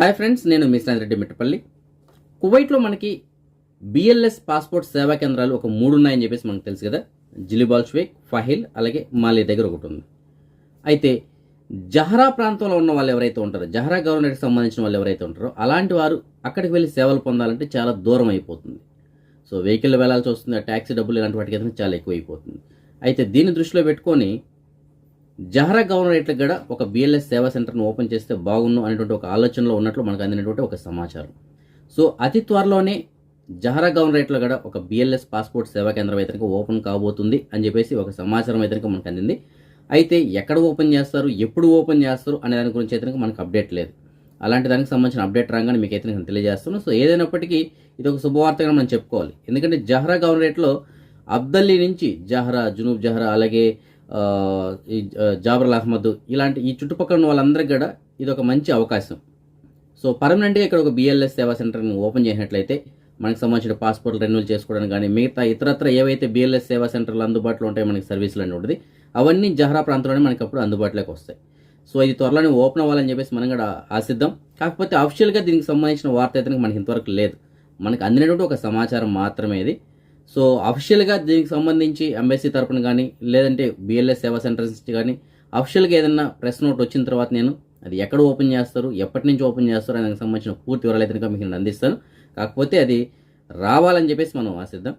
Hi friends నేను మీ రెడ్డి మిట్టపల్లి. కువైట్లో మనకి బిఎల్ఎస్ పాస్పోర్ట్ సేవా కేంద్రాలు ఒక మూడు ఉన్నాయని చెప్పేసి మనకు తెలుసు కదా. జిలిబాల్ షేక్ ఫహిల్ అలాగే మాలే దగ్గర ఒకటి ఉంది. అయితే జహరా ప్రాంతంలో ఉన్న వాళ్ళు ఎవరైతే ఉంటారో జహరా గవర్నర్కి సంబంధించిన వాళ్ళు ఎవరైతే ఉంటారో అలాంటి వారు అక్కడికి వెళ్ళి సేవలు పొందాలంటే చాలా దూరం అయిపోతుంది. సో వెహికల్ వెళ్ళాల్సి వస్తుంది ఆ ట్యాక్సీ డబ్బులు ఇలాంటి వాటికి అయితే చాలా ఎక్కువ అయిపోతుంది అయితే దీన్ని దృష్టిలో పెట్టుకొని జహరా గవర్నరేట్లకు కూడా ఒక బిఎల్ఎస్ సేవా సెంటర్ను ఓపెన్ చేస్తే బాగున్ను అనేటువంటి ఒక ఆలోచనలో ఉన్నట్లు మనకు అందినటువంటి ఒక సమాచారం. సో అతి త్వరలోనే జహరా గవర్నరేట్లో కూడా ఒక బిఎల్ఎస్ పాస్పోర్ట్ సేవా కేంద్రం అయితే ఓపెన్ కాబోతుంది అని చెప్పేసి ఒక సమాచారం అయితే మనకు అందింది. అయితే ఎక్కడ ఓపెన్ చేస్తారు ఎప్పుడు ఓపెన్ చేస్తారు అనే దాని గురించి అయితే మనకు అప్డేట్ లేదు. అలాంటి దానికి సంబంధించిన అప్డేట్ రాగానే మీకు అయితే నేను తెలియజేస్తున్నాను సో ఏదైనప్పటికీ ఇది ఒక శుభవార్తగా మనం చెప్పుకోవాలి. ఎందుకంటే జహరా గవర్నరేట్లో అబ్దల్లీ నుంచి జహరా జునూబ్ జహరా అలాగే ఈ జ- జాబర్ అహ్మద్ ఇలాంటి ఈ చుట్టుపక్కల ఉన్న వాళ్ళందరికీ కూడా ఇది ఒక మంచి అవకాశం. సో పర్మనెంట్గా ఇక్కడ ఒక బిఎల్ఎస్ సేవా సెంటర్ని ఓపెన్ చేసినట్లయితే మనకు సంబంధించిన పాస్పోర్ట్ రెన్యువల్ చేసుకోవడానికి కానీ మిగతా ఇతరత్ర ఏవైతే బిఎల్ఎస్ సేవా సెంటర్లు అందుబాటులో ఉంటాయో మనకి సర్వీసులు అని ఉంటుంది. అవన్నీ జహరా ప్రాంతంలోనే మనకి అప్పుడు అందుబాటులోకి వస్తాయి. సో ఇది త్వరలోనే ఓపెన్ అవ్వాలని చెప్పేసి మనం కూడా ఆశిద్దాం. కాకపోతే అఫిషియల్గా దీనికి సంబంధించిన వార్త అయితే మనకి ఇంతవరకు లేదు. మనకు అందినటువంటి ఒక సమాచారం మాత్రమే ఇది. సో అఫిషియల్గా దీనికి సంబంధించి ఎంబసీ తరపున కానీ లేదంటే బిఎల్ఎస్ సేవా సెంటర్స్ నుంచి కానీ అఫిషియల్గా ఏదైనా ప్రెస్ నోట్ వచ్చిన తర్వాత నేను అది ఎక్కడ ఓపెన్ చేస్తారు ఎప్పటి నుంచి ఓపెన్ చేస్తారు అనే దానికి సంబంధించిన పూర్తి వివరాలు అయితే మీకు నేను అందిస్తాను. కాకపోతే అది రావాలని చెప్పేసి మనం ఆశిద్దాం.